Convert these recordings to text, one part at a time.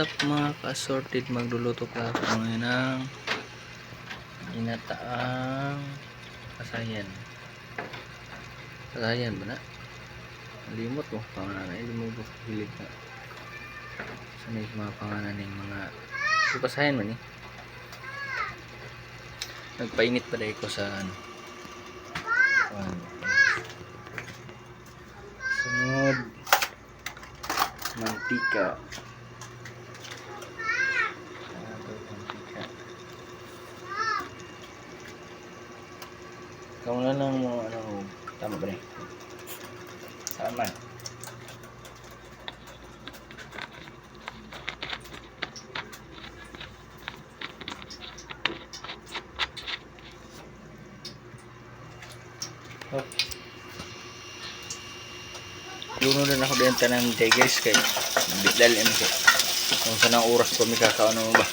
What's up mga ka-assorted magluluto ka ako ngayon ng ginataang kasayan. Kasayan ba na? limot mo pangalan. Ay lumubok hilig na. Sa mga pangalan ng mga kasayan man eh. Nagpainit pa dahil ko sa ano sunod. Mantika Ano, mantika na lang mo ano tama ba rin man Oh. Luno din ako din tanan kay guys kay bitlal ano kay kung saan ang oras ko may kakaon mo ba?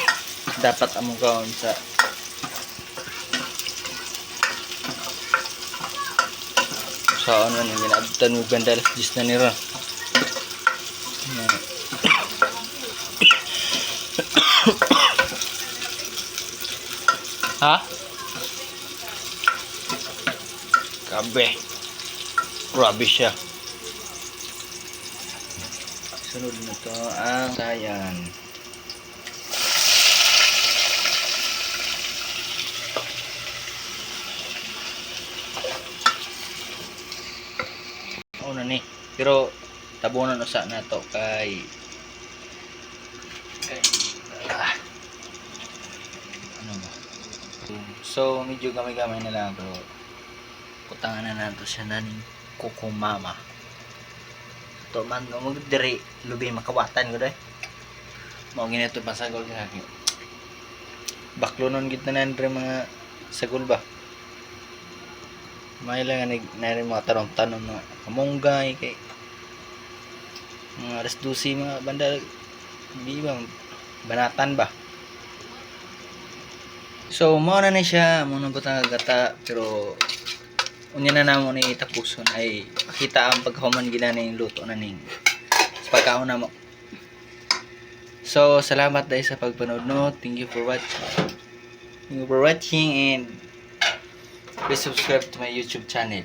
Dapat among kaon sa sa ano nang ginabtan mo ganda alas 10 na nira ha? Kabe. Grabe siya. Sunod na to ang sayan. Ni. Pero tabunan usa na to kay ah. ano? So medyo gamay-gamay na lang pero kutangan na nato siya naning kukumama. To man mo diri lubi makawatan ko dai. Mao gini to pasagol ka kay. Baklonon gid na nan mga sagol ba. May lang nag nari mga tarong tanon mga kamunggay kay mga alas 12 mga banda di ba banatan ba So, mo na ni siya, mo na butang gata, pero unya na namo ni tapuson ay pakita ang paghuman gina ning luto na ning sa pagkaon na mo. So, salamat dahil sa pagpanood no. Thank you for watching. Thank you for watching and please subscribe to my YouTube channel.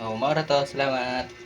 Oh, maura to. Salamat.